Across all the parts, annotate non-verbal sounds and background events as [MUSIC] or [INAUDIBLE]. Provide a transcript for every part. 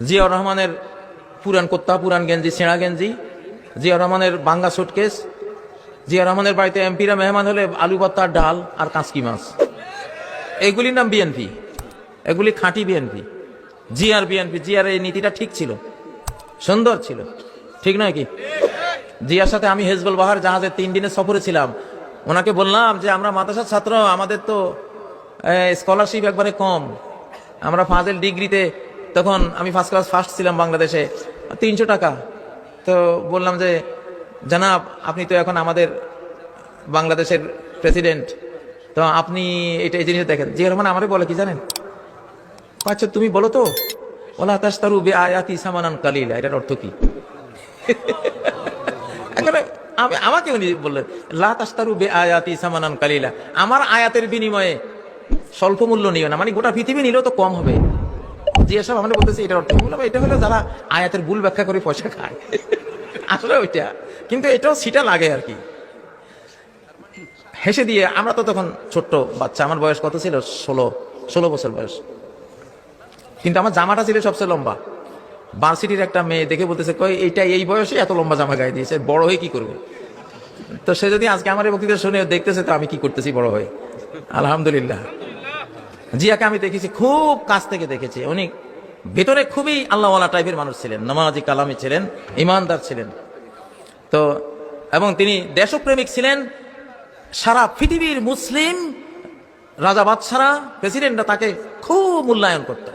জিয়াউর রহমানের পুরান কোত্তা, পুরান গেঞ্জি, ছেঁড়া গেঞ্জি, জিয়াউর রহমানের বাঙ্গা সুটকেস জিয়াউর রহমানের বাড়িতে এমপিরা মেহমান হলে আলু ভর্তার ডাল আর কাঁচকি মাছ। এগুলির নাম বিএনপি। এগুলি খাঁটি বিএনপি। জিআর বিএনপি জিআর এই নীতিটা ঠিক ছিল। সুন্দর ছিল। ঠিক নয় কি? জিয়ার সাথে আমি হেজবুল বাহার জাহাজে তিন দিনের সফরে ছিলাম। ওনাকে বললাম যে, আমরা মাদ্রাসার ছাত্র, আমাদের তো স্কলারশিপ একবারে কম। আমরা ফাজেল ডিগ্রিতে তখন আমি ফার্স্ট ক্লাস ফার্স্ট ছিলাম বাংলাদেশে, তিনশো টাকা। তো বললাম যে, জানাব, আপনি তো এখন আমাদের বাংলাদেশের প্রেসিডেন্ট তো আপনি এটা এই জিনিস দেখেন। জিয়া রহমান আমারে বলে, কি জানেন? আচ্ছা তুমি বলো তো, ওলা তাস্তারু বে আয়াতি সামানান কালিলা, এটার অর্থ কি? [LAUGHS] এখানে আমি, আমাকে উনি বললেন, লা তাস্তারু বে আয়াতি সামানান কালিলা, আমার আয়াতের বিনিময়ে স্বল্প মূল্য নিও না মানে গোটা পৃথিবী নিলেও তো কম হবে। আমরা বলতেছি, এটার অর্থ বললাম, এটা হলো যারা আয়াতের ভুল ব্যাখ্যা করে পয়সা খায়। আসলে ওইটা। কিন্তু এটাও সিটা লাগে আর কি। হেসে দিয়ে আমরা তো তখন ছোট্ট বাচ্চা, আমার বয়স কত ছিল? ষোলো ষোলো বছর বয়স। কিন্তু আমার জামাটা ছিল সবচেয়ে লম্বা। ভার্সিটির একটা মেয়ে দেখে বলতেছে, কই, এইটা এই বয়সে এত লম্বা জামা গায়ে দিয়েছে, বড় হয়ে কি করবে? তো সে যদি আজকে আমার বক্তৃতা শুনে দেখতেছে, তো আমি কি করতেছি বড় হয়ে? আলহামদুলিল্লাহ। জিয়াকে আমি দেখেছি, খুব কাছ থেকে দেখেছি। উনি ভেতরে খুবই আল্লাহওয়ালা টাইপের মানুষ ছিলেন, নমাজি কালামি ছিলেন, ইমানদার ছিলেন। তো, এবং তিনি দেশপ্রেমিক ছিলেন। সারা পৃথিবীর মুসলিম রাজা বাদশারা প্রেসিডেন্টরা তাকে খুব মূল্যায়ন করত।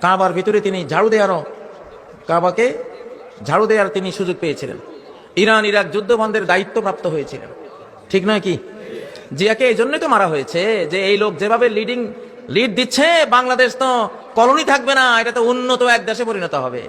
কাবার ভিতরে তিনি ঝাড়ু দেওয়ারও কাবাকে ঝাড়ু দেওয়ার তিনি সুযোগ পেয়েছিলেন। ইরান, ইরাক যুদ্ধ বন্ধের দায়িত্ব প্রাপ্ত হয়েছিলেন। ঠিক নয় কি? জিয়াকে এই জন্যই তো মারা হয়েছে যে এই লোক যেভাবে লিডিং লিড দিচ্ছে বাংলাদেশ তো কলোনি থাকবে না এটা তো উন্নত এক দেশে পরিণত হবে।